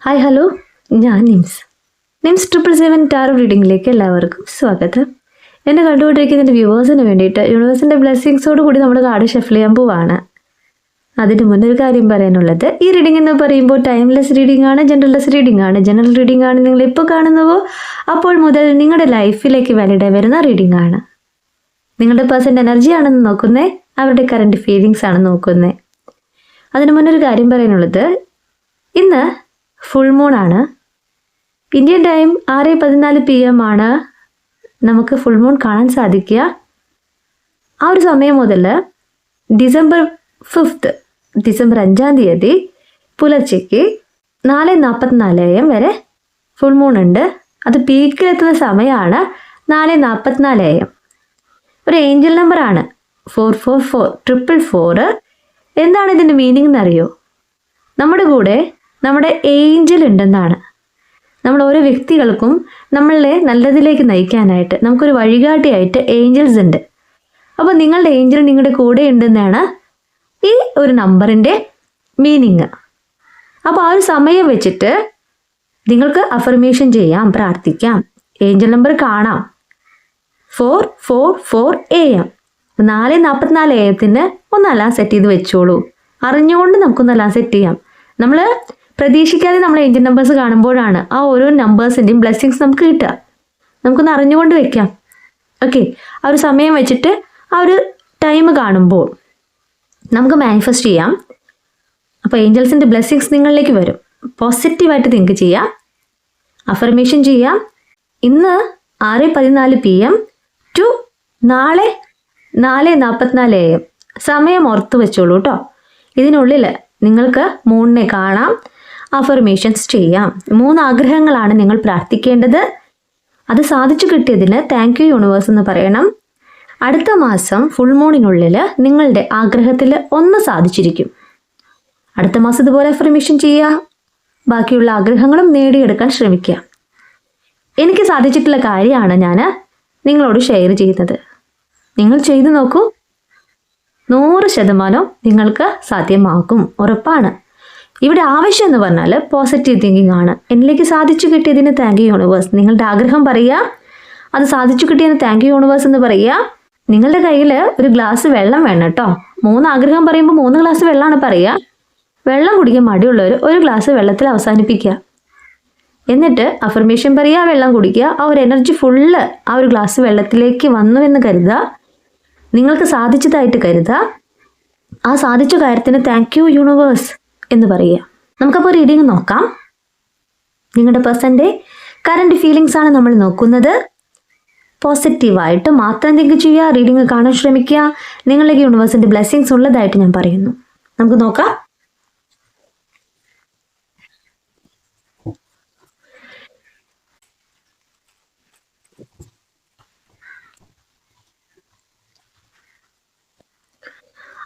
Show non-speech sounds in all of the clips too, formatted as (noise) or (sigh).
Hi hello ഞാൻ Nims. Nims triple seven tarot റീഡിങ്ങിലേക്ക് എല്ലാവർക്കും സ്വാഗതം. എന്നെ കണ്ടുകൊണ്ടിരിക്കുന്ന വ്യൂവേഴ്സിന് വേണ്ടിയിട്ട് യൂണിവേഴ്സിന്റെ ബ്ലെസ്സിങ്സോട് കൂടി നമ്മൾ കാർഡ് ഷഫിൾ ചെയ്യാൻ പോവാണ്. അതിന് മുന്നൊരു കാര്യം പറയാനുള്ളത്. ഈ റീഡിംഗ് എന്ന് പറയുമ്പോൾ ടൈംലെസ് റീഡിംഗ് ആണ് ജനറൽലെസ് റീഡിംഗ് ആണ്. ജനറൽ റീഡിംഗ് ആണ് നിങ്ങൾ ഇപ്പോൾ കാണുന്നവോ അപ്പോൾ മുതൽ നിങ്ങളുടെ ലൈഫിലേക്ക് വാലിഡായി വരുന്ന റീഡിംഗ് ആണ്. നിങ്ങളുടെ പേഴ്സന്റെ എനർജി ആണെന്ന് നോക്കുന്നേ അവരുടെ കറണ്ട് ഫീലിങ്സ് ആണ് നോക്കുന്നേ. അതിന് മുന്നൊരു കാര്യം പറയാനുള്ളത്. ഇന്ന് ഫുൾ മൂൺ ആണ്. ഇന്ത്യൻ ടൈം ആറ് പതിനാല് പി എം ആണ് നമുക്ക് ഫുൾ മൂൺ കാണാൻ സാധിക്കുക. ആ ഒരു സമയം മുതൽ ഡിസംബർ ഫിഫ്ത്ത് ഡിസംബർ അഞ്ചാം തീയതി പുലർച്ചയ്ക്ക് നാല് നാൽപ്പത്തിനാല് എം വരെ ഫുൾ മൂൺ ഉണ്ട്. അത് പീക്കിലെത്തുന്ന സമയമാണ് നാല് നാൽപ്പത്തിനാല് എം ഒരു ഏഞ്ചൽ നമ്പറാണ് four four four triple four എന്താണ് ഇതിന്റെ മീനിങ് എന്നറിയോ നമ്മുടെ കൂടെ നമ്മുടെ ഏഞ്ചൽ ഉണ്ടെന്നാണ്. നമ്മൾ ഓരോ വ്യക്തികൾക്കും നമ്മളെ നല്ലതിലേക്ക് നയിക്കാനായിട്ട് നമുക്കൊരു വഴികാട്ടിയായിട്ട് ഏഞ്ചൽസ് ഉണ്ട്. അപ്പോൾ നിങ്ങളുടെ ഏഞ്ചൽ നിങ്ങളുടെ കൂടെ ഉണ്ടെന്നാണ് ഈ ഒരു നമ്പറിന്റെ മീനിങ്. അപ്പോൾ ആ ഒരു സമയം വെച്ചിട്ട് നിങ്ങൾക്ക് അഫർമേഷൻ ചെയ്യാം പ്രാർത്ഥിക്കാം. ഏഞ്ചൽ നമ്പർ കാണാം. Four four four A M നാല് നാൽപ്പത്തിനാല് എ എത്തിന് ഒന്ന് സെറ്റ് ചെയ്ത് വെച്ചോളൂ. അറിഞ്ഞുകൊണ്ട് നമുക്കൊന്ന് അലാം സെറ്റ് ചെയ്യാം. നമ്മൾ പ്രതീക്ഷിക്കാതെ നമ്മൾ ഏഞ്ചൽ നമ്പേഴ്സ് കാണുമ്പോഴാണ് ആ ഓരോ നമ്പേഴ്സിന്റെയും ബ്ലെസ്സിങ്സ് നമുക്ക് കിട്ടുക. നമുക്കൊന്ന് അറിഞ്ഞുകൊണ്ട് വെക്കാം. ഓക്കെ ആ ഒരു സമയം വെച്ചിട്ട് ആ ഒരു ടൈം കാണുമ്പോൾ നമുക്ക് മാനിഫെസ്റ്റ് ചെയ്യാം. അപ്പോൾ ഏഞ്ചൽസിന്റെ ബ്ലെസ്സിങ്സ് നിങ്ങളിലേക്ക് വരും. പോസിറ്റീവായിട്ട് തിങ്ക് ചെയ്യാം. അഫർമേഷൻ ചെയ്യാം. ഇന്ന് ആറ് പതിനാല് പി എം ടു നാളെ നാല് നാൽപ്പത്തിനാല് എ എം സമയം ഓർത്ത് വെച്ചോളൂ കേട്ടോ ഇതിനുള്ളിൽ നിങ്ങൾക്ക് മൂണിനെ കാണാം. അഫർമേഷൻസ് ചെയ്യാം. മൂന്ന് ആഗ്രഹങ്ങളാണ് നിങ്ങൾ പ്രാർത്ഥിക്കേണ്ടത്. അത് സാധിച്ചു കിട്ടിയതിന് താങ്ക് യു യൂണിവേഴ്സ് എന്ന് പറയണം. അടുത്ത മാസം ഫുൾ മൂണിനുള്ളിൽ നിങ്ങളുടെ ആഗ്രഹത്തിൽ ഒന്ന് സാധിച്ചിരിക്കും. അടുത്ത മാസം ഇതുപോലെ അഫർമേഷൻ ചെയ്യുക. ബാക്കിയുള്ള ആഗ്രഹങ്ങളും നേടിയെടുക്കാൻ ശ്രമിക്കുക. എനിക്ക് സാധിച്ചിട്ടുള്ള കാര്യമാണ് ഞാൻ നിങ്ങളോട് ഷെയർ ചെയ്യുന്നത്. നിങ്ങൾ ചെയ്തു നോക്കൂ. നൂറ് ശതമാനം നിങ്ങൾക്ക് സാധ്യമാകും. ഉറപ്പാണ്. ഇവിടെ ആവശ്യം എന്ന് പറഞ്ഞാൽ പോസിറ്റീവ് തിങ്കിങ് ആണ്. എന്നിലേക്ക് സാധിച്ചു കിട്ടിയതിന് താങ്ക് യു യൂണിവേഴ്സ് നിങ്ങളുടെ ആഗ്രഹം പറയുക അത് സാധിച്ചു കിട്ടിയതിന് താങ്ക് യു യൂണിവേഴ്സ് എന്ന് പറയുക നിങ്ങളുടെ കയ്യിൽ ഒരു ഗ്ലാസ് വെള്ളം വേണം കേട്ടോ. മൂന്ന് ആഗ്രഹം പറയുമ്പോൾ മൂന്ന് ഗ്ലാസ് വെള്ളമാണ് പറയുക. വെള്ളം കുടിക്കാൻ മടിയുള്ളവർ ഒരു ഗ്ലാസ് വെള്ളത്തിൽ അവസാനിപ്പിക്കുക. എന്നിട്ട് അഫർമേഷൻ പറയുക വെള്ളം കുടിക്കുക. ആ ഒരു എനർജി ഫുള്ള് ആ ഒരു ഗ്ലാസ് വെള്ളത്തിലേക്ക് വന്നു എന്ന് കരുതുക. നിങ്ങൾക്ക് സാധിച്ചതായിട്ട് കരുതുക. ആ സാധിച്ച കാര്യത്തിന് താങ്ക് യു യൂണിവേഴ്സ് എന്ന് പറയുക. നമുക്കപ്പോൾ റീഡിങ് നോക്കാം. നിങ്ങളുടെ പേഴ്സന്റെ കറണ്ട് ഫീലിങ്സ് ആണ് നമ്മൾ നോക്കുന്നത്. പോസിറ്റീവായിട്ട് മാത്രം തിങ്ക് ചെയ്യുക റീഡിങ് കാണാൻ ശ്രമിക്കുക. നിങ്ങളിലേക്ക് യൂണിവേഴ്സിന്റെ ബ്ലെസ്സിങ്സ് ഉള്ളതായിട്ട് ഞാൻ പറയുന്നു. നമുക്ക് നോക്കാം.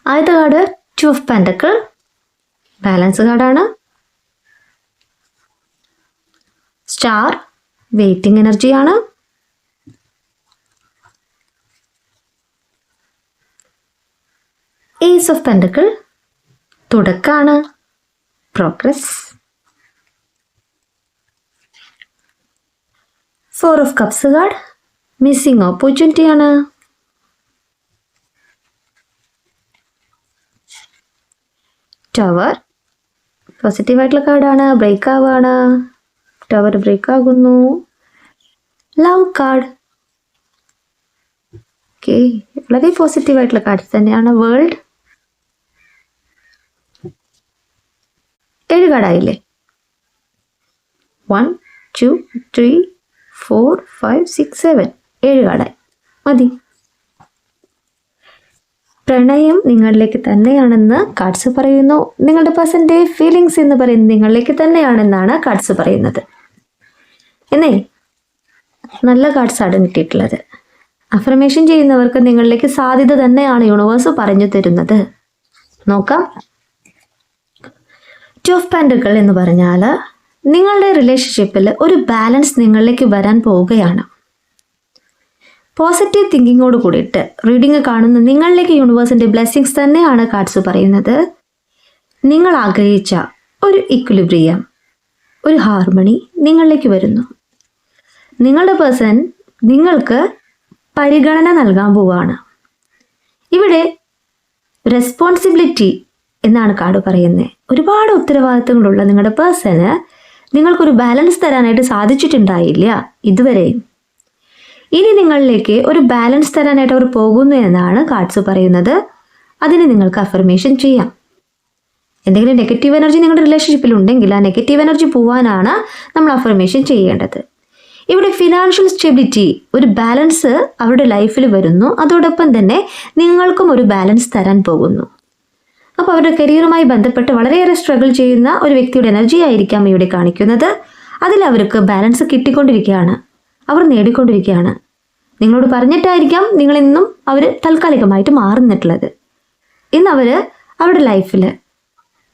ആദ്യത്തെ card two of pentacle balance കാർഡാണ്. സ്റ്റാർ വെയിറ്റിംഗ് എനർജിയാണ്. ഏസ് ഓഫ് പെൻഡക്കിൾ തുടക്കമാണ് progress. Four of cups card missing ഓപ്പർച്യൂണിറ്റിയാണ്. Tower പോസിറ്റീവായിട്ടുള്ള കാർഡാണ്. ബ്രേക്ക് ആവുകയാണ് ടവർ ബ്രേക്ക് ആകുന്നു ലവ് കാർഡ് ഓക്കെ വളരെ പോസിറ്റീവായിട്ടുള്ള കാർഡ് തന്നെയാണ്. വേൾഡ് ഏഴ് കാർഡായില്ലേ? One two three four five six seven ഏഴ് കാർഡായി. മതി. പ്രണയം നിങ്ങളിലേക്ക് തന്നെയാണെന്ന് കാർഡ്സ് പറയുന്നു. നിങ്ങളുടെ പേഴ്സന്റെ ഫീലിങ്സ് എന്ന് പറയുന്നത് നിങ്ങളിലേക്ക് തന്നെയാണെന്നാണ് കാർഡ്സ് പറയുന്നത്. എന്നേ നല്ല കാർഡ്സാണ് കിട്ടിയിട്ടുള്ളത്. അഫർമേഷൻ ചെയ്യുന്നവർക്ക് നിങ്ങളിലേക്ക് സാധ്യത തന്നെയാണ് യൂണിവേഴ്സ് പറഞ്ഞു തരുന്നത്. നോക്കാം. ടു ഓഫ് പാൻഡുകൾ എന്ന് പറഞ്ഞാൽ നിങ്ങളുടെ റിലേഷൻഷിപ്പിൽ ഒരു ബാലൻസ് നിങ്ങളിലേക്ക് വരാൻ പോവുകയാണ്. പോസിറ്റീവ് തിങ്കിങ്ങോട് കൂടിയിട്ട് റീഡിങ് കാണുന്ന നിങ്ങളിലേക്ക് യൂണിവേഴ്സിന്റെ ബ്ലെസ്സിങ്സ് തന്നെയാണ് കാർഡ്സ് പറയുന്നത്. നിങ്ങൾ ആഗ്രഹിച്ച ഒരു ഇക്വിലിബ്രിയം ഒരു ഹാർമണി നിങ്ങളിലേക്ക് വരുന്നു. നിങ്ങളുടെ പേഴ്സൺ നിങ്ങൾക്ക് പരിഗണന നൽകാൻ പോവുകയാണ്. ഇവിടെ റെസ്പോൺസിബിലിറ്റി എന്നാണ് കാർഡ് പറയുന്നത് ഒരുപാട് ഉത്തരവാദിത്തങ്ങളുള്ള നിങ്ങളുടെ പേഴ്സണ് നിങ്ങൾക്കൊരു ബാലൻസ് തരാനായിട്ട് സാധിച്ചിട്ടുണ്ടായില്ല ഇതുവരെയും. ഇനി നിങ്ങളിലേക്ക് ഒരു ബാലൻസ് തരാനായിട്ട് അവർ പോകുന്നു എന്നാണ് കാർഡ്സ് പറയുന്നത്. അതിന് നിങ്ങൾക്ക് അഫർമേഷൻ ചെയ്യാം. എന്തെങ്കിലും നെഗറ്റീവ് എനർജി നിങ്ങളുടെ റിലേഷൻഷിപ്പിൽ ഉണ്ടെങ്കിൽ ആ നെഗറ്റീവ് എനർജി പോവാനാണ് നമ്മൾ അഫർമേഷൻ ചെയ്യേണ്ടത്. ഇവിടെ ഫിനാൻഷ്യൽ സ്റ്റെബിലിറ്റി ഒരു ബാലൻസ് അവരുടെ ലൈഫിൽ വരുന്നു. അതോടൊപ്പം തന്നെ നിങ്ങൾക്കും ഒരു ബാലൻസ് തരാൻ പോകുന്നു. അപ്പോൾ അവരുടെ കരിയറുമായി ബന്ധപ്പെട്ട് വളരെയേറെ സ്ട്രഗിൾ ചെയ്യുന്ന ഒരു വ്യക്തിയുടെ എനർജി ആയിരിക്കാം ഇവിടെ കാണിക്കുന്നത്. അതിൽ അവർക്ക് ബാലൻസ് കിട്ടിക്കൊണ്ടിരിക്കുകയാണ്. അവർ നേടിക്കൊണ്ടിരിക്കുകയാണ്. നിങ്ങളോട് പറഞ്ഞിട്ടായിരിക്കാം നിങ്ങളിന്നും അവർ താൽക്കാലികമായിട്ട് മാറുന്നിട്ടുള്ളത്. ഇന്ന് അവർ അവരുടെ ലൈഫിൽ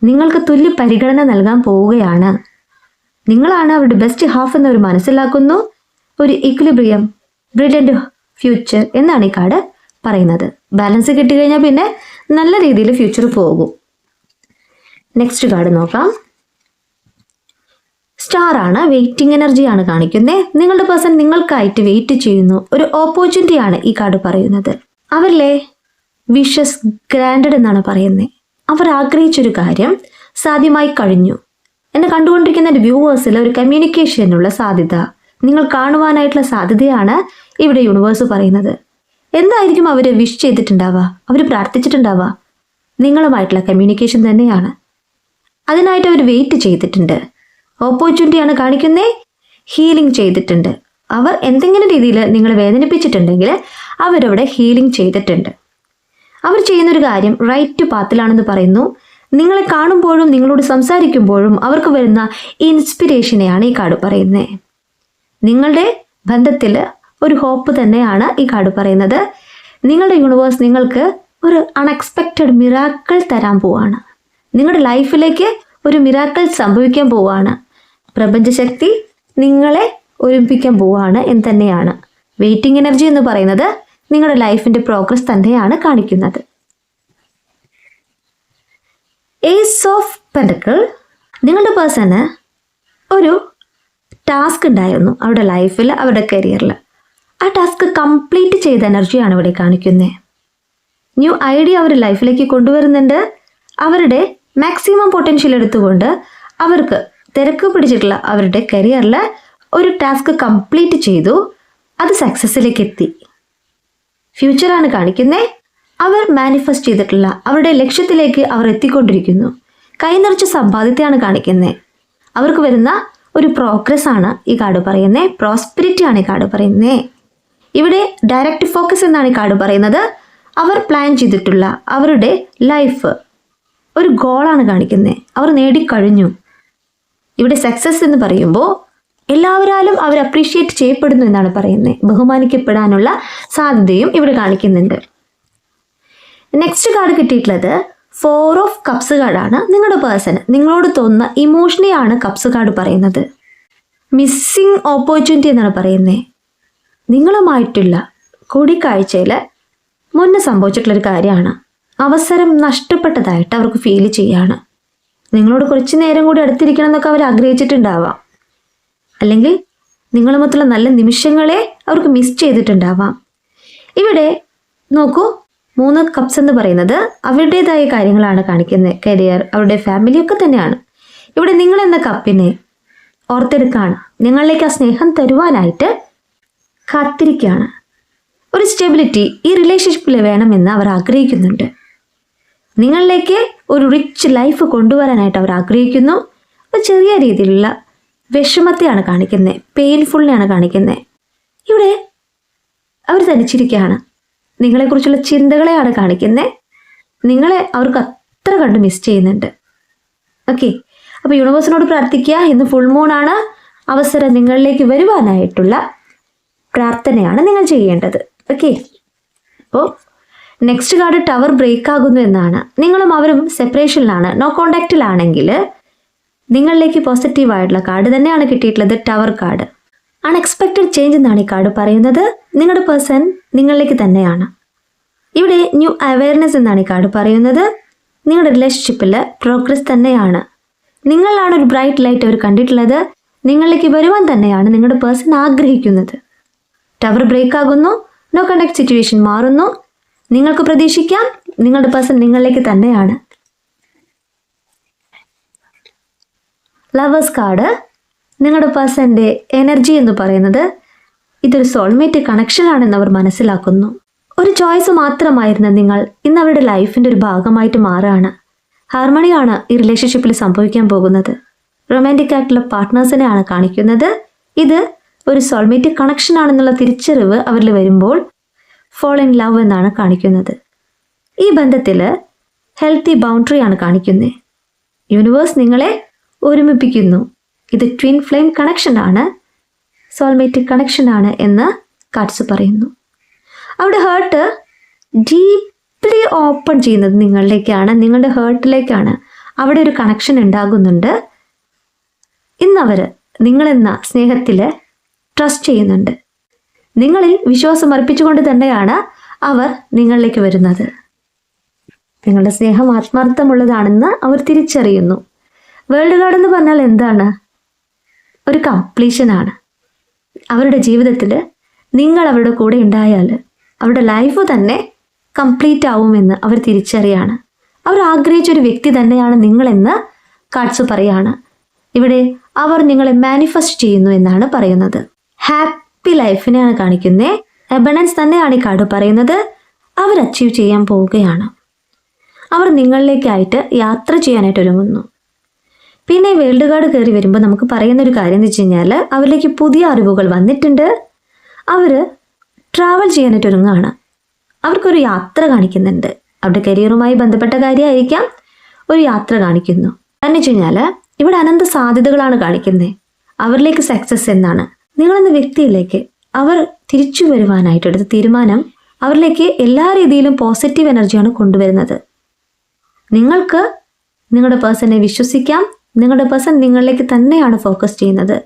നിങ്ങൾക്ക് തുല്യ പരിഗണന നൽകാൻ പോവുകയാണ്. നിങ്ങളാണ് അവരുടെ ബെസ്റ്റ് ഹാഫ് എന്നവർ മനസ്സിലാക്കുന്നു. ഒരു ഇക്വിലിബ്രിയം ബ്രില്യന്റ് ഫ്യൂച്ചർ എന്നാണ് ഈ കാർഡ് പറയുന്നത്. ബാലൻസ് കിട്ടിക്കഴിഞ്ഞാൽ പിന്നെ നല്ല രീതിയിൽ ഫ്യൂച്ചർ പോകും. നെക്സ്റ്റ് കാർഡ് നോക്കാം. സ്റ്റാർ ആണ് വെയിറ്റിംഗ് ആണ് കാണിക്കുന്നത് നിങ്ങളുടെ പേഴ്സൺ നിങ്ങൾക്കായിട്ട് വെയിറ്റ് ചെയ്യുന്നു. ഒരു ഓപ്പർച്യൂണിറ്റി ആണ് ഈ കാർഡ് പറയുന്നത്. അവരിലെ വിഷസ് ഗ്രാൻഡഡ് എന്നാണ് പറയുന്നത് അവർ ആഗ്രഹിച്ചൊരു കാര്യം സാധ്യമായി കഴിഞ്ഞു. എന്നെ കണ്ടുകൊണ്ടിരിക്കുന്ന ഒരു വ്യൂവേഴ്സിൽ ഒരു കമ്മ്യൂണിക്കേഷനുള്ള സാധ്യത നിങ്ങൾ കാണുവാനായിട്ടുള്ള സാധ്യതയാണ് ഇവിടെ യൂണിവേഴ്സ് പറയുന്നത്. എന്തായിരിക്കും അവർ വിഷ് ചെയ്തിട്ടുണ്ടാവുക? അവർ പ്രാർത്ഥിച്ചിട്ടുണ്ടാവുക? നിങ്ങളുമായിട്ടുള്ള കമ്മ്യൂണിക്കേഷൻ തന്നെയാണ്. അതിനായിട്ട് അവർ വെയിറ്റ് ചെയ്തിട്ടുണ്ട്. ഓപ്പർച്യൂണിറ്റിയാണ് കാണിക്കുന്നത് ഹീലിംഗ് ചെയ്തിട്ടുണ്ട്. അവർ എന്തെങ്കിലും രീതിയിൽ നിങ്ങളെ വേദനിപ്പിച്ചിട്ടുണ്ടെങ്കിൽ അവരവിടെ ഹീലിംഗ് ചെയ്തിട്ടുണ്ട്. അവർ ചെയ്യുന്നൊരു കാര്യം റൈറ്റ് ടു പാത്തിലാണെന്ന് പറയുന്നു. നിങ്ങളെ കാണുമ്പോഴും നിങ്ങളോട് സംസാരിക്കുമ്പോഴും അവർക്ക് വരുന്ന ഇൻസ്പിരേഷനെയാണ് ഈ കാർഡ് പറയുന്നത് നിങ്ങളുടെ ബന്ധത്തിൽ ഒരു ഹോപ്പ് തന്നെയാണ് ഈ കാർഡ് പറയുന്നത്. നിങ്ങളുടെ യൂണിവേഴ്സ് നിങ്ങൾക്ക് ഒരു അൺഎക്സ്പെക്റ്റഡ് മിറാക്കൾ തരാൻ പോവാണ്. നിങ്ങളുടെ ലൈഫിലേക്ക് ഒരു മിറാക്കൾ സംഭവിക്കാൻ പോവാണ്. പ്രപഞ്ചശക്തി നിങ്ങളെ ഒരുമിപ്പിക്കാൻ പോവാണ് എന്ന് തന്നെയാണ്. വെയിറ്റിംഗ് എനർജി എന്ന് പറയുന്നത് നിങ്ങളുടെ ലൈഫിന്റെ പ്രോഗ്രസ് തന്നെയാണ് കാണിക്കുന്നത്. ഏസ് ഓഫ് പെൻഡക്കിൾ നിങ്ങളുടെ പേഴ്സണ് ഒരു ടാസ്ക് ഉണ്ടായിരുന്നു അവരുടെ ലൈഫിൽ അവരുടെ കരിയറിൽ ആ ടാസ്ക് കംപ്ലീറ്റ് ചെയ്ത എനർജിയാണ് ഇവിടെ കാണിക്കുന്നത്. ന്യൂ ഐഡിയ അവർ ലൈഫിലേക്ക് കൊണ്ടുവരുന്നുണ്ട്. അവരുടെ മാക്സിമം പൊട്ടൻഷ്യൽ എടുത്തുകൊണ്ട് അവർക്ക് തിരക്ക് പിടിച്ചിട്ടുള്ള അവരുടെ കരിയറിൽ ഒരു ടാസ്ക് കംപ്ലീറ്റ് ചെയ്തു. അത് സക്സസ്സിലേക്ക് എത്തി. ഫ്യൂച്ചറാണ് കാണിക്കുന്നത് അവർ മാനിഫെസ്റ്റ് ചെയ്തിട്ടുള്ള അവരുടെ ലക്ഷ്യത്തിലേക്ക് അവർ എത്തിക്കൊണ്ടിരിക്കുന്നു. കൈ നിറച്ച് സമ്പാദ്യത്തെയാണ് കാണിക്കുന്നത് അവർക്ക് വരുന്ന ഒരു പ്രോഗ്രസ് ആണ് ഈ കാർഡ് പറയുന്നത് പ്രോസ്പിരിറ്റി ആണ് ഈ കാർഡ് പറയുന്നത് ഇവിടെ ഡയറക്റ്റ് ഫോക്കസ് എന്നാണ് ഈ കാർഡ് പറയുന്നത്. അവർ പ്ലാൻ ചെയ്തിട്ടുള്ള അവരുടെ ലൈഫ് ഒരു ഗോളാണ് കാണിക്കുന്നത് അവർ നേടിക്കഴിഞ്ഞു. ഇവിടെ സക്സസ് എന്ന് പറയുമ്പോൾ എല്ലാവരാലും അവർ അപ്രീഷിയേറ്റ് ചെയ്യപ്പെടുന്നു എന്നാണ് പറയുന്നത് ബഹുമാനിക്കപ്പെടാനുള്ള സാധ്യതയും ഇവിടെ കാണിക്കുന്നുണ്ട്. നെക്സ്റ്റ് കാർഡ് കിട്ടിയിട്ടുള്ളത് ഫോർ ഓഫ് കപ്സ് കാർഡാണ് നിങ്ങളുടെ പേഴ്സൺ നിങ്ങളോട് തോന്നുന്ന ഇമോഷനെയാണ് കപ്സ് കാർഡ് പറയുന്നത്. മിസ്സിങ് ഓപ്പർച്യൂണിറ്റി എന്നാണ് പറയുന്നത് നിങ്ങളുമായിട്ടുള്ള കൂടിക്കാഴ്ചയിൽ മുന്നേ സംഭവിച്ചിട്ടുള്ളൊരു കാര്യമാണ്. അവസരം നഷ്ടപ്പെട്ടതായിട്ട് അവർക്ക് ഫീൽ ചെയ്യാണ്. നിങ്ങളോട് കുറച്ച് നേരം കൂടി അടുത്തിരിക്കണം എന്നൊക്കെ അവർ ആഗ്രഹിച്ചിട്ടുണ്ടാവാം. അല്ലെങ്കിൽ നിങ്ങളുമൊത്തുള്ള നല്ല നിമിഷങ്ങളെ അവർക്ക് മിസ് ചെയ്തിട്ടുണ്ടാവാം. ഇവിടെ നോക്കൂ മൂന്ന് കപ്സ് എന്ന് പറയുന്നത് അവരുടേതായ കാര്യങ്ങളാണ് കാണിക്കുന്നത്. കരിയർ അവരുടെ ഫാമിലി ഒക്കെ തന്നെയാണ്. ഇവിടെ നിങ്ങൾ എന്ന കപ്പിനെ ഓർത്തെടുക്കാണ് നിങ്ങളിലേക്ക് ആ സ്നേഹം തരുവാനായിട്ട് കാത്തിരിക്കുകയാണ്. ഒരു സ്റ്റെബിലിറ്റി ഈ റിലേഷൻഷിപ്പിൽ വേണമെന്ന് അവർ ആഗ്രഹിക്കുന്നുണ്ട്. നിങ്ങളിലേക്ക് ഒരു റിച്ച് ലൈഫ് കൊണ്ടുവരാനായിട്ട് അവർ ആഗ്രഹിക്കുന്നു. ഒരു ചെറിയ രീതിയിലുള്ള വിഷമത്തെയാണ് കാണിക്കുന്നത് പെയിൻഫുള്ളിനെയാണ് കാണിക്കുന്നത് ഇവിടെ അവർ തനിച്ചിരിക്കുകയാണ് നിങ്ങളെക്കുറിച്ചുള്ള ചിന്തകളെയാണ് കാണിക്കുന്നത് നിങ്ങളെ അവർക്ക് അത്ര കണ്ട് മിസ് ചെയ്യുന്നുണ്ട്. ഓക്കെ അപ്പോൾ യൂണിവേഴ്സിനോട് പ്രാർത്ഥിക്കുക. ഇന്ന് ഫുൾ മൂണാണ് അവസരം നിങ്ങളിലേക്ക് വരുവാനായിട്ടുള്ള പ്രാർത്ഥനയാണ് നിങ്ങൾ ചെയ്യേണ്ടത്. ഓക്കെ അപ്പോൾ നെക്സ്റ്റ് കാർഡ് ടവർ ബ്രേക്ക് ആകുന്നു എന്നാണ്. നിങ്ങളും അവരും സെപ്പറേഷനിലാണ് നോ കോണ്ടാക്റ്റിലാണെങ്കിൽ നിങ്ങളിലേക്ക് പോസിറ്റീവ് ആയിട്ടുള്ള കാർഡ് തന്നെയാണ് കിട്ടിയിട്ടുള്ളത് ടവർ കാർഡ് അൺഎക്സ്പെക്റ്റഡ് ചേഞ്ച് എന്നാണ് ഈ കാർഡ് പറയുന്നത്. നിങ്ങളുടെ പേഴ്സൺ നിങ്ങളിലേക്ക് തന്നെയാണ്. ഇവിടെ ന്യൂ അവയർനെസ് എന്നാണ് ഈ കാർഡ് പറയുന്നത്. നിങ്ങളുടെ റിലേഷൻഷിപ്പിൽ പ്രോഗ്രസ് തന്നെയാണ്. നിങ്ങളാണ് ഒരു ബ്രൈറ്റ് ലൈറ്റ് അവർ കണ്ടിട്ടുള്ളത്. നിങ്ങളിലേക്ക് വരുവാൻ തന്നെയാണ് നിങ്ങളുടെ പേഴ്സൺ ആഗ്രഹിക്കുന്നത്. ടവർ ബ്രേക്ക് ആകുന്നു. നോ കണ്ടക്ട് സിറ്റുവേഷൻ മാറുന്നു. നിങ്ങൾക്ക് പ്രതീക്ഷിക്കാം. നിങ്ങളുടെ പേഴ്സൺ നിങ്ങളിലേക്ക് തന്നെയാണ്. ലവേഴ്സ് കാർഡ് നിങ്ങളുടെ പേഴ്സന്റെ എനർജി എന്ന് പറയുന്നത് ഇതൊരു സോൾമേറ്റ് കണക്ഷൻ ആണെന്ന് അവർ മനസ്സിലാക്കുന്നു. ഒരു ചോയ്സ് മാത്രമായിരുന്ന നിങ്ങൾ ഇന്ന് അവരുടെ ലൈഫിന്റെ ഒരു ഭാഗമായിട്ട് മാറുകയാണ്. ഹാർമണിയാണ് ഈ റിലേഷൻഷിപ്പിൽ സംഭവിക്കാൻ പോകുന്നത്. റൊമാന്റിക് ആയിട്ടുള്ള പാർട്ട്നേഴ്സിനെയാണ് കാണിക്കുന്നത്. ഇത് ഒരു സോൾമേറ്റ് കണക്ഷൻ ആണെന്നുള്ള തിരിച്ചറിവ് അവരിൽ വരുമ്പോൾ ഫോൾ ഇൻ ലവ് എന്നാണ് കാണിക്കുന്നത്. ഈ ബന്ധത്തിൽ ഹെൽത്തി ബൗണ്ടറി ആണ് കാണിക്കുന്നത്. യൂണിവേഴ്സ് നിങ്ങളെ ഒരുമിപ്പിക്കുന്നു. ഇത് ട്വിൻ ഫ്ലെയിം കണക്ഷനാണ് ആണ്. സോൾമേറ്റ് കണക്ഷൻ ആണ് എന്ന് കാറ്റ്സ് പറയുന്നു. അവിടെ ഹേർട്ട് ഡീപ്ലി ഓപ്പൺ ചെയ്യുന്നത് നിങ്ങളിലേക്കാണ് നിങ്ങളുടെ ഹേർട്ടിലേക്കാണ് അവിടെ ഒരു കണക്ഷൻ ഉണ്ടാകുന്നുണ്ട്. ഇന്നവർ നിങ്ങളെന്ന സ്നേഹത്തിൽ ട്രസ്റ്റ് ചെയ്യുന്നുണ്ട്. നിങ്ങളിൽ വിശ്വാസം അർപ്പിച്ചുകൊണ്ട് തന്നെയാണ് അവർ നിങ്ങളിലേക്ക് വരുന്നത്. നിങ്ങളുടെ സ്നേഹം ആത്മാർത്ഥമുള്ളതാണെന്ന് അവർ തിരിച്ചറിയുന്നു. വേൾഡ് കാർഡ് എന്ന് പറഞ്ഞാൽ എന്താണ്? ഒരു കംപ്ലീഷനാണ്. അവരുടെ ജീവിതത്തിൽ നിങ്ങൾ അവരുടെ കൂടെ ഉണ്ടായാൽ അവരുടെ ലൈഫ് തന്നെ കംപ്ലീറ്റ് ആവുമെന്ന് അവർ തിരിച്ചറിയാണ്. അവർ ആഗ്രഹിച്ച ഒരു വ്യക്തി തന്നെയാണ് നിങ്ങളെന്ന് കാർഡ്സ് പറയാണ്. ഇവിടെ അവർ നിങ്ങളെ മാനിഫെസ്റ്റ് ചെയ്യുന്നു എന്നാണ് പറയുന്നത്. ഹാപ്പി ലൈഫിനെയാണ് കാണിക്കുന്നത് എബണൻസ് തന്നെയാണ് ഈ കാർഡ് പറയുന്നത്. അവർ അച്ചീവ് ചെയ്യാൻ പോവുകയാണ്. അവർ നിങ്ങളിലേക്കായിട്ട് യാത്ര ചെയ്യാനായിട്ട് ഒരുങ്ങുന്നു. പിന്നെ വേൾഡ് കാർഡ് കയറി വരുമ്പോൾ നമുക്ക് പറയുന്ന ഒരു കാര്യം എന്ന് വെച്ച് കഴിഞ്ഞാൽ അവരിലേക്ക് പുതിയ അറിവുകൾ വന്നിട്ടുണ്ട്. അവർ ട്രാവൽ ചെയ്യാനായിട്ട് ഒരുങ്ങുകയാണ്. അവർക്കൊരു യാത്ര കാണിക്കുന്നുണ്ട്. അവരുടെ കരിയറുമായി ബന്ധപ്പെട്ട കാര്യമായിരിക്കാം. ഒരു യാത്ര കാണിക്കുന്നു. എന്ന് വെച്ച് കഴിഞ്ഞാൽ ഇവിടെ അനന്ത സാധ്യതകളാണ് കാണിക്കുന്നത് അവരിലേക്ക് സക്സസ് എന്നാണ്. നിങ്ങളെന്ന വ്യക്തിയിലേക്ക് അവർ തിരിച്ചു വരുവാനായിട്ട് എടുത്ത തീരുമാനം അവരിലേക്ക് എല്ലാ രീതിയിലും പോസിറ്റീവ് എനർജിയാണ് കൊണ്ടുവരുന്നത്. നിങ്ങൾക്ക് നിങ്ങളുടെ പേഴ്സണെ വിശ്വസിക്കാം. നിങ്ങളുടെ പേഴ്സൺ നിങ്ങളിലേക്ക് തന്നെയാണ് ഫോക്കസ് ചെയ്യുന്നത്.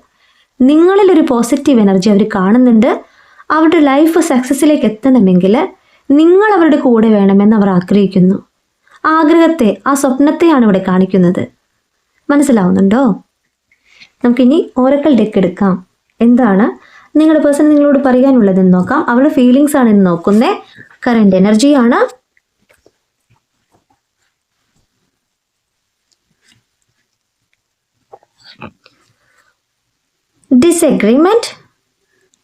നിങ്ങളിൽ ഒരു പോസിറ്റീവ് എനർജി അവർ കാണുന്നുണ്ട്. അവരുടെ ലൈഫ് സക്സസ്സിലേക്ക് എത്തണമെങ്കിൽ നിങ്ങൾ അവരുടെ കൂടെ വേണമെന്ന് അവർ ആഗ്രഹിക്കുന്നു. ആഗ്രഹത്തെ ആ സ്വപ്നത്തെയാണ് ഇവിടെ കാണിക്കുന്നത്. മനസ്സിലാവുന്നുണ്ടോ? നമുക്കിനി ഓരക്കൽ ഡെക്ക് എടുക്കാം. എന്താണ് നിങ്ങളുടെ പേഴ്സൺ നിങ്ങളോട് പറയാനുള്ളതെന്ന് നോക്കാം. അവളുടെ ഫീലിങ്സ് ആണ് ഇന്ന് നോക്കുന്നത് കറണ്ട് എനർജിയാണ് disagreement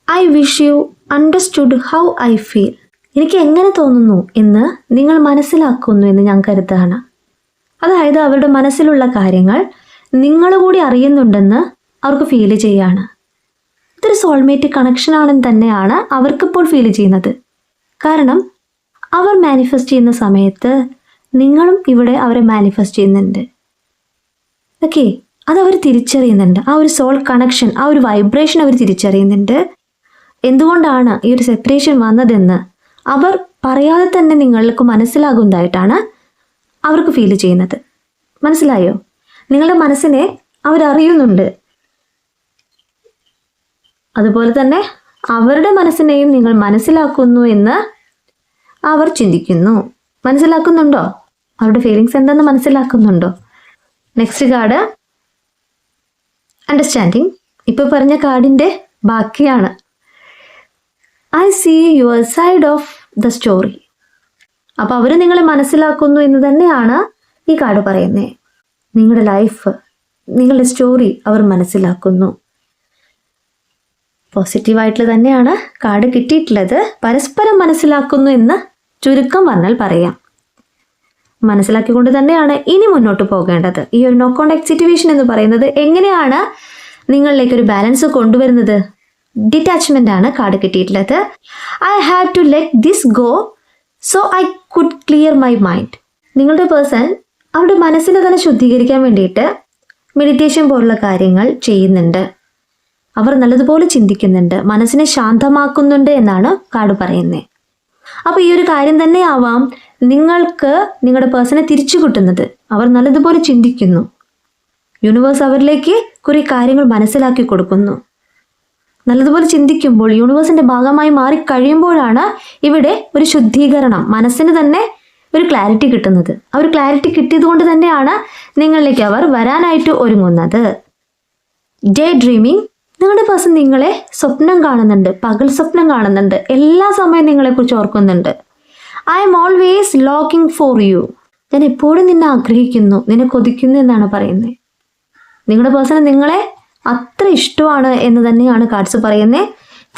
I wish you understood how I feel എനിക്ക് എങ്ങനെ തോന്നുന്നു എന്ന് നിങ്ങൾ മനസ്സിലാക്കുന്നു എന്ന് ഞാൻ കരുതാണ് അതായത് അവരുടെ മനസ്സിലുള്ള കാര്യങ്ങൾ നിങ്ങൾ കൂടി അറിയുന്നുണ്ടെന്ന് അവർക്ക് ഫീൽ ചെയ്യാണ് ഇതൊരു സോൾമേറ്റ് കണക്ഷൻ ആണെന്ന് തന്നെയാണ് അവർക്കിപ്പോൾ ഫീൽ ചെയ്യുന്നത്. കാരണം അവർ മാനിഫെസ്റ്റ് ചെയ്യുന്ന സമയത്ത് നിങ്ങളും ഇവിടെ അവരെ മാനിഫെസ്റ്റ് ചെയ്യുന്നുണ്ട്. ഓക്കെ അത് അവർ തിരിച്ചറിയുന്നുണ്ട്. ആ ഒരു സോൾ കണക്ഷൻ ആ ഒരു വൈബ്രേഷൻ അവർ തിരിച്ചറിയുന്നുണ്ട്. എന്തുകൊണ്ടാണ് ഈ ഒരു സെപ്പറേഷൻ വന്നതെന്ന് അവർ പറയാതെ തന്നെ നിങ്ങൾക്ക് മനസ്സിലാകുന്നതായിട്ടാണ് അവർക്ക് ഫീൽ ചെയ്യുന്നത്. മനസ്സിലായോ? നിങ്ങളുടെ മനസ്സിനെ അവരറിയുന്നുണ്ട്. അതുപോലെ തന്നെ അവരുടെ മനസ്സിനെയും നിങ്ങൾ മനസ്സിലാക്കുന്നു എന്ന് അവർ ചിന്തിക്കുന്നു. മനസ്സിലാക്കുന്നുണ്ടോ? അവരുടെ ഫീലിങ്സ് എന്തെന്ന് മനസ്സിലാക്കുന്നുണ്ടോ? നെക്സ്റ്റ് കാർഡ് അണ്ടർസ്റ്റാൻഡിങ് ഇപ്പോൾ പറഞ്ഞ കാർഡിന്റെ ബാക്കിയാണ്. I see your side of the story അപ്പോൾ അവർ നിങ്ങളെ മനസ്സിലാക്കുന്നു എന്ന് തന്നെയാണ് ഈ കാർഡ് പറയുന്നത് നിങ്ങളുടെ ലൈഫ് നിങ്ങളുടെ സ്റ്റോറി അവർ മനസ്സിലാക്കുന്നു. പോസിറ്റീവായിട്ടുള്ള തന്നെയാണ് കാർഡ് കിട്ടിയിട്ടുള്ളത്. പരസ്പരം മനസ്സിലാക്കുന്നു എന്ന് ചുരുക്കം പറഞ്ഞാൽ പറയാം. മനസ്സിലാക്കിക്കൊണ്ട് തന്നെയാണ് ഇനി മുന്നോട്ട് പോകേണ്ടത്. ഈ ഒരു നോ കോണ്ടാക്ട് സിറ്റുവേഷൻ എന്ന് പറയുന്നത് എങ്ങനെയാണ് നിങ്ങളിലേക്ക് ഒരു ബാലൻസ് കൊണ്ടുവരുന്നത്? ഡിറ്റാച്ച്മെന്റ് ആണ് കാർഡ് കിട്ടിയിട്ടുള്ളത്. I have to let this go so I could clear my mind നിങ്ങളുടെ പേഴ്സൺ അവരുടെ മനസ്സിനെ തന്നെ ശുദ്ധീകരിക്കാൻ വേണ്ടിയിട്ട് മെഡിറ്റേഷൻ പോലുള്ള കാര്യങ്ങൾ ചെയ്യുന്നുണ്ട്. അവർ നല്ലതുപോലെ ചിന്തിക്കുന്നുണ്ട് മനസ്സിനെ ശാന്തമാക്കുന്നുണ്ട് എന്നാണ് കാട് പറയുന്നത് അപ്പോൾ ഈ ഒരു കാര്യം തന്നെ ആവാം നിങ്ങൾക്ക് നിങ്ങളുടെ പേഴ്സണെ തിരിച്ചു കിട്ടുന്നത്. അവർ നല്ലതുപോലെ ചിന്തിക്കുന്നു. യൂണിവേഴ്സ് അവരിലേക്ക് കുറേ കാര്യങ്ങൾ മനസ്സിലാക്കി കൊടുക്കുന്നു. നല്ലതുപോലെ ചിന്തിക്കുമ്പോൾ യൂണിവേഴ്സിന്റെ ഭാഗമായി മാറി കഴിയുമ്പോഴാണ് ഇവിടെ ഒരു ശുദ്ധീകരണം മനസ്സിന് തന്നെ ഒരു ക്ലാരിറ്റി കിട്ടുന്നത്. ആ ഒരു ക്ലാരിറ്റി കിട്ടിയത് കൊണ്ട് തന്നെയാണ് നിങ്ങളിലേക്ക് അവർ വരാനായിട്ട് ഒരുങ്ങുന്നത്. ഡേ ഡ്രീമിങ് നിങ്ങളുടെ പേഴ്സൺ നിങ്ങളെ സ്വപ്നം കാണുന്നുണ്ട് പകൽ സ്വപ്നം കാണുന്നുണ്ട് എല്ലാ സമയവും നിങ്ങളെക്കുറിച്ച് ഓർക്കുന്നുണ്ട്. I'm always looking for you ഞാൻ എപ്പോഴും നിന്നെ ആഗ്രഹിക്കുന്നു നിന്നെ കൊതിക്കുന്നു എന്നാണ് പറയുന്നത്. നിങ്ങളുടെ പേഴ്സൺ നിങ്ങളെ അത്ര ഇഷ്ടമാണ് എന്ന് തന്നെയാണ് കാർഡ്സ് പറയുന്നത്.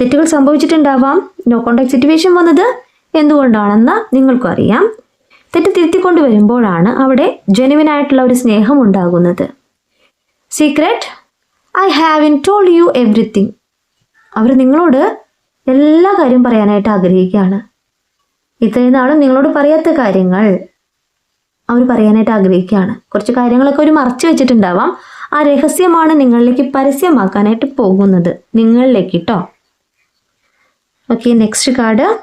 തെറ്റുകൾ സംഭവിച്ചിട്ടുണ്ടാവാം. നോ കോണ്ടാക്ട് സിറ്റുവേഷൻ വന്നത് എന്തുകൊണ്ടാണെന്ന് നിങ്ങൾക്കും അറിയാം. തെറ്റ് തിരുത്തിക്കൊണ്ട് വരുമ്പോഴാണ് അവിടെ ജെനുവിൻ ആയിട്ടുള്ള ഒരു സ്നേഹം ഉണ്ടാകുന്നത്. Secret I haven't told you everything. അവർ നിങ്ങളോട് എല്ലാ കാര്യം പറയാനായിട്ട് ആഗ്രഹിക്കുകയാണ്. ഇത്രയും നാളും നിങ്ങളോട് പറയാത്ത കാര്യങ്ങൾ അവർ പറയാനായിട്ട് ആഗ്രഹിക്കുകയാണ്. കുറച്ച് കാര്യങ്ങളൊക്കെ ഒരു മറച്ചു വെച്ചിട്ടുണ്ടാവാം. ആ രഹസ്യമാണ് നിങ്ങളിലേക്ക് പരസ്യമാക്കാനായിട്ട് പോകുന്നത്. നിങ്ങളിലേക്ക് കേട്ടോ okay next card.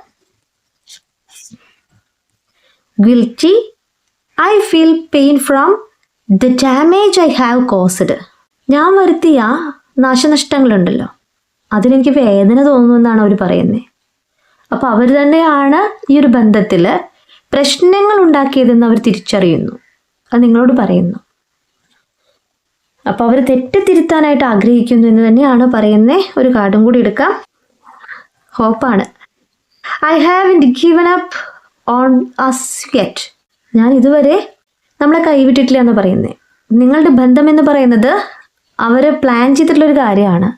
Guilty. I feel pain from the damage I have caused. ഞാൻ വരുത്തിയ നാശനഷ്ടങ്ങളുണ്ടല്ലോ. അതിനെനിക്ക് വേദന തോന്നുമെന്നാണ് അവർ പറയുന്നത് അപ്പോൾ അവർ തന്നെയാണ് ഈ ഒരു ബന്ധത്തിൽ പ്രശ്നങ്ങൾ ഉണ്ടാക്കിയതെന്ന് അവർ തിരിച്ചറിയുന്നു. അത് നിങ്ങളോട് പറയുന്നു. അപ്പോൾ അവർ തെറ്റ് തിരുത്താനായിട്ട് ആഗ്രഹിക്കുന്നു എന്ന് തന്നെയാണ് പറയുന്നത് ഒരു കാർഡും കൂടി എടുക്കാം. ഹോപ്പാണ്. I have in given up on us get ഞാൻ ഇതുവരെ നമ്മളെ കൈവിട്ടിട്ടില്ല എന്ന് പറയുന്നത് നിങ്ങളുടെ ബന്ധം എന്ന് പറയുന്നത് അവർ പ്ലാൻ ചെയ്തിട്ടുള്ളൊരു കാര്യമാണ്.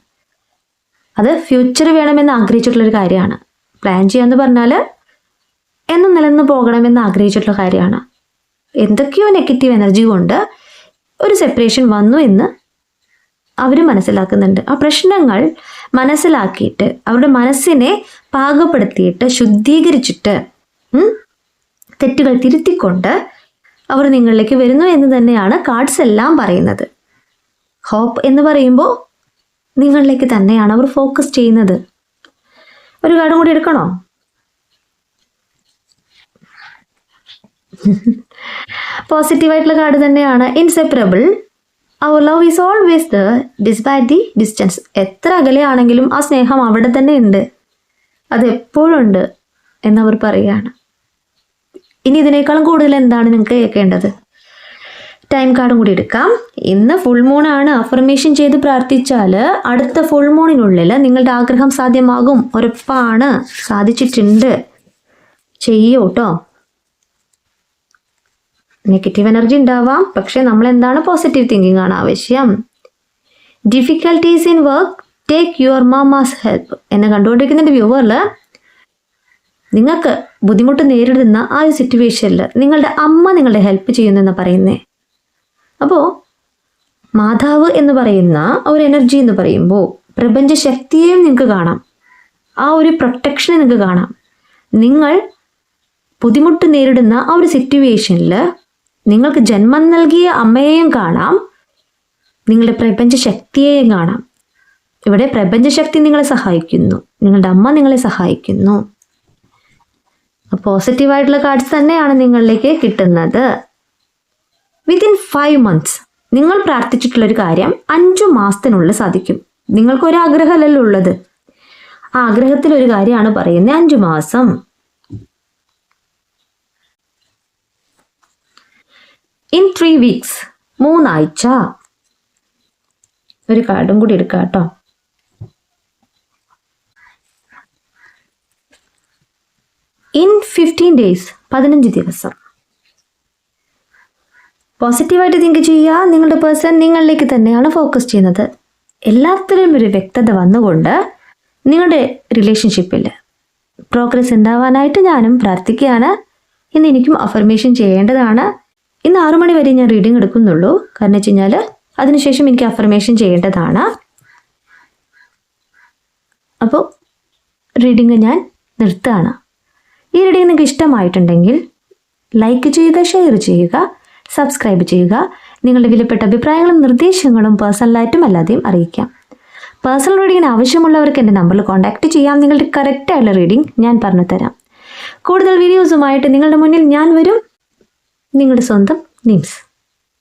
അത് ഫ്യൂച്ചർ വേണമെന്ന് ആഗ്രഹിച്ചിട്ടുള്ളൊരു കാര്യമാണ്. പ്ലാൻ ചെയ്യാന്ന് പറഞ്ഞാൽ എന്ന് നിലനിന്ന് പോകണമെന്ന് ആഗ്രഹിച്ചിട്ടുള്ള കാര്യമാണ്. എന്തൊക്കെയോ നെഗറ്റീവ് എനർജി കൊണ്ട് ഒരു സെപ്പറേഷൻ വന്നു എന്ന് അവർ മനസ്സിലാക്കുന്നുണ്ട്. ആ പ്രശ്നങ്ങൾ മനസ്സിലാക്കിയിട്ട് അവരുടെ മനസ്സിനെ പാകപ്പെടുത്തിയിട്ട് ശുദ്ധീകരിച്ചിട്ട് തെറ്റുകൾ തിരുത്തിക്കൊണ്ട് അവർ നിങ്ങളിലേക്ക് വരുന്നു എന്ന് തന്നെയാണ് കാർഡ്സ് എല്ലാം പറയുന്നത്. ഹോപ്പ് എന്ന് പറയുമ്പോൾ നിങ്ങളിലേക്ക് തന്നെയാണ് അവർ ഫോക്കസ് ചെയ്യുന്നത്. ഒരു കാർഡും കൂടി എടുക്കണോ? (laughs) പോസിറ്റീവായിട്ടുള്ള കാർഡ് തന്നെയാണ് inseparable our love is always the despite the distance എത്ര അകലെയാണെങ്കിലും ആ സ്നേഹം അവിടെ തന്നെ ഉണ്ട്. അത് എപ്പോഴും ഉണ്ട് എന്നവർ പറയുകയാണ്. ഇനി ഇതിനേക്കാളും കൂടുതൽ എന്താണ് നിങ്ങൾക്ക് കേൾക്കേണ്ടത്? ടൈം കാർഡും കൂടി എടുക്കാം. ഇന്ന് ഫുൾ മൂൺ ആണ്. അഫർമേഷൻ ചെയ്ത് പ്രാർത്ഥിച്ചാൽ അടുത്ത ഫുൾ മൂണിനുള്ളിൽ നിങ്ങളുടെ ആഗ്രഹം സാധ്യമാകും. ഉറപ്പാണ്. സാധിച്ചിട്ടുണ്ട്. ചെയ്യൂ കേട്ടോ നെഗറ്റീവ് എനർജി ഉണ്ടാവാം. പക്ഷെ നമ്മൾ എന്താണ് പോസിറ്റീവ് തിങ്കിങ് ആണ് ആവശ്യം. Difficulties in work take your mama's help എന്നെ കണ്ടുകൊണ്ടിരിക്കുന്ന വ്യൂവറിൽ നിങ്ങൾക്ക് ബുദ്ധിമുട്ട് നേരിടുന്ന ആ ഒരു സിറ്റുവേഷനിൽ നിങ്ങളുടെ അമ്മ നിങ്ങളുടെ ഹെൽപ്പ് ചെയ്യുന്നു എന്ന് പറയുന്നേ. അപ്പോൾ മാതാവ് എന്ന് പറയുന്ന ഒരു എനർജി എന്ന് പറയുമ്പോൾ പ്രപഞ്ച ശക്തിയെയും നിങ്ങൾക്ക് കാണാം. ആ ഒരു പ്രൊട്ടക്ഷനെ നിങ്ങൾക്ക് കാണാം. നിങ്ങൾ ബുദ്ധിമുട്ട് നേരിടുന്ന ആ ഒരു സിറ്റുവേഷനിൽ നിങ്ങൾക്ക് ജന്മം നൽകിയ അമ്മയെയും കാണാം. നിങ്ങളുടെ പ്രപഞ്ച ശക്തിയെയും കാണാം. ഇവിടെ പ്രപഞ്ച ശക്തി നിങ്ങളെ സഹായിക്കുന്നു. നിങ്ങളുടെ അമ്മ നിങ്ങളെ സഹായിക്കുന്നു. പോസിറ്റീവായിട്ടുള്ള കാർഡ്സ് തന്നെയാണ് നിങ്ങളിലേക്ക് കിട്ടുന്നത്. വിതിൻ ഫൈവ് മന്ത്സ് നിങ്ങൾ പ്രാർത്ഥിച്ചിട്ടുള്ള ഒരു കാര്യം അഞ്ചു മാസത്തിനുള്ളിൽ സാധിക്കും. നിങ്ങൾക്ക് ഒരു ആഗ്രഹമല്ലല്ലോ ഉള്ളത് ആഗ്രഹത്തിൽ ഒരു കാര്യമാണ് പറയുന്നത് അഞ്ചു മാസം. ഇൻ ത്രീ വീക്സ് മൂന്നാഴ്ച. ഒരു കാർഡും കൂടി എടുക്കാം കേട്ടോ. ഇൻ ഫിഫ്റ്റീൻ ഡേയ്സ് പതിനഞ്ച് ദിവസം. പോസിറ്റീവായിട്ട് തിങ്ക് ചെയ്യുക നിങ്ങളുടെ പേഴ്സൺ നിങ്ങളിലേക്ക് തന്നെയാണ് ഫോക്കസ് ചെയ്യുന്നത്. എല്ലാത്തിലും ഒരു വ്യക്തത വന്നുകൊണ്ട് നിങ്ങളുടെ റിലേഷൻഷിപ്പിൽ പ്രോഗ്രസ് ഉണ്ടാവാനായിട്ട് ഞാനും പ്രാർത്ഥിക്കുകയാണ്. ഇന്ന് എനിക്കും അഫർമേഷൻ ചെയ്യേണ്ടതാണ്. ഇന്ന് ആറു മണി വരെ ഞാൻ റീഡിംഗ് എടുക്കുന്നുള്ളൂ. കാരണം വെച്ച് കഴിഞ്ഞാൽ അതിനുശേഷം എനിക്ക് അഫർമേഷൻ ചെയ്യേണ്ടതാണ്. അപ്പോൾ റീഡിംഗ് ഞാൻ നിർത്തുകയാണ്. ഈ റീഡിംഗ് നിങ്ങൾക്ക് ഇഷ്ടമായിട്ടുണ്ടെങ്കിൽ ലൈക്ക് ചെയ്യുക ഷെയർ ചെയ്യുക. സബ്സ്ക്രൈബ് ചെയ്യുക. നിങ്ങളുടെ വിലപ്പെട്ട അഭിപ്രായങ്ങളും നിർദ്ദേശങ്ങളും പേഴ്സണലായിട്ടും അല്ലാതെയും അറിയിക്കാം. പേഴ്സണൽ റീഡിങ്ങിന് ആവശ്യമുള്ളവർക്ക് എന്റെ നമ്പറിൽ കോൺടാക്റ്റ് ചെയ്യാം. നിങ്ങളുടെ കറക്റ്റായുള്ള റീഡിംഗ് ഞാൻ പറഞ്ഞു തരാം. കൂടുതൽ വീഡിയോസുമായിട്ട് നിങ്ങളുടെ മുന്നിൽ ഞാൻ വരും. നിങ്ങളുടെ സ്വന്തം നിംസ്.